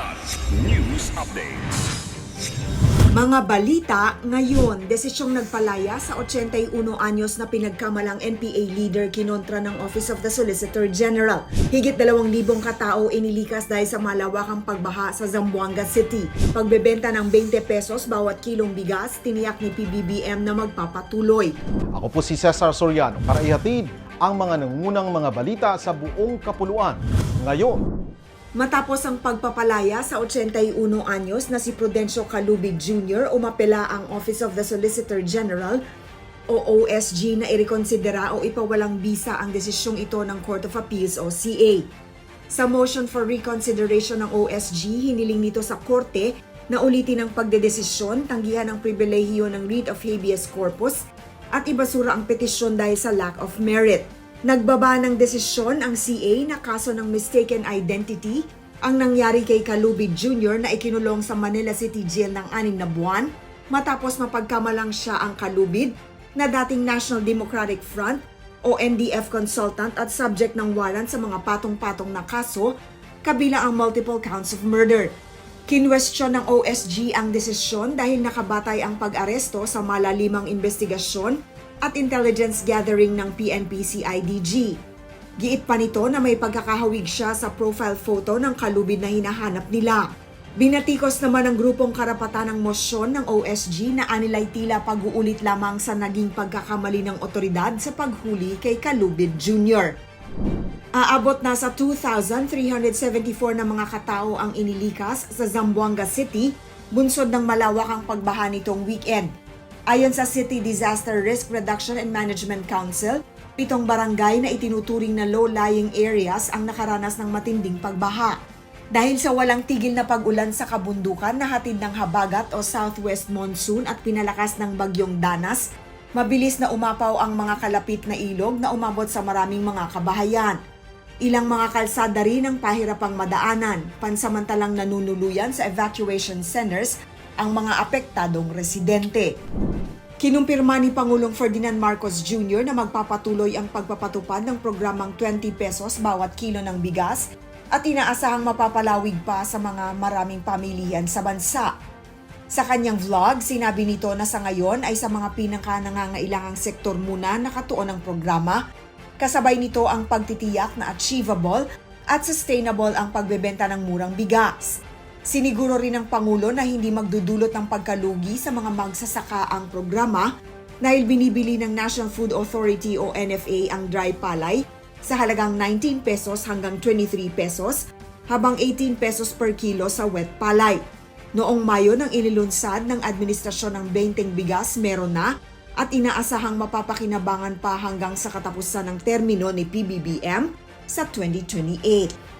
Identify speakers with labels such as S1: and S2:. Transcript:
S1: Kilat News Updates.
S2: Mga balita ngayon, desisyong nagpalaya sa 81 anyos na pinagkamalang NPA leader kinontra ng Office of the Solicitor General. Higit 2,000 katao inilikas dahil sa malawakang pagbaha sa Zamboanga City. Pagbebenta ng 20 pesos bawat kilong bigas, tiniyak ni PBBM na magpapatuloy.
S3: Ako po si Cesar Soriano para ihatid ang mga nangunang mga balita sa buong kapuluan. Ngayon,
S2: Matapos ang pagpapalaya sa 81 anyos na si Prudencio Calubig Jr., umapela ang Office of the Solicitor General o OSG na irekonsidera o ipawalang bisa ang desisyong ito ng Court of Appeals o CA. Sa motion for reconsideration ng OSG, hiniling nito sa korte na ulitin ang pagdedesisyon, tanggihan ang pribilehiyo ng writ of habeas corpus at ibasura ang petisyon dahil sa lack of merit. Nagbaba ng desisyon ang CA na kaso ng mistaken identity ang nangyari kay Kalubid Jr. na ikinulong sa Manila City Jail ng anim na buwan matapos mapagkamalang siya ang Kalubid na dating National Democratic Front o NDF consultant at subject ng warrant sa mga patong-patong na kaso kabila ang multiple counts of murder. Kinwestiyon ng OSG ang desisyon dahil nakabatay ang pag-aresto sa malalimang investigasyon at intelligence gathering ng PNP-CIDG. Giit pa nito na may pagkakahawig siya sa profile photo ng kalubid na hinahanap nila. Binatikos naman ng grupong karapatan ng mosyon ng OSG na anilay tila pag-uulit lamang sa naging pagkakamali ng otoridad sa paghuli kay Kalubid Jr. Aabot na sa 2,374 na mga katao ang inilikas sa Zamboanga City, bunsod ng malawakang pagbaha nitong weekend. Ayon sa City Disaster Risk Reduction and Management Council, pitong barangay na itinuturing na low-lying areas ang nakaranas ng matinding pagbaha. Dahil sa walang tigil na pag-ulan sa kabundukan na hatid ng habagat o southwest monsoon at pinalakas ng bagyong danas, mabilis na umapaw ang mga kalapit na ilog na umabot sa maraming mga kabahayan. Ilang mga kalsada rin ang pahirapang madaanan, pansamantalang nanunuluyan sa evacuation centers ang mga apektadong residente. Kinumpirma ni Pangulong Ferdinand Marcos Jr. na magpapatuloy ang pagpapatupad ng programang 20 pesos bawat kilo ng bigas at inaasahang mapapalawig pa sa mga maraming pamilihan sa bansa. Sa kanyang vlog, sinabi nito na sa ngayon ay sa mga pinaka nangangailangang sektor muna nakatuon ang programa Kasabay nito ang pagtitiyak na achievable at sustainable ang pagbebenta ng murang bigas. Siniguro rin ng Pangulo na hindi magdudulot ng pagkalugi sa mga magsasaka ang programa dahil binibili ng National Food Authority o NFA ang dry palay sa halagang 19 pesos hanggang 23 pesos habang 18 pesos per kilo sa wet palay. Noong Mayo nang inilunsad ng administrasyon ng 20 bigas meron na at inaasahang mapapakinabangan pa hanggang sa katapusan ng termino ni PBBM sa 2028.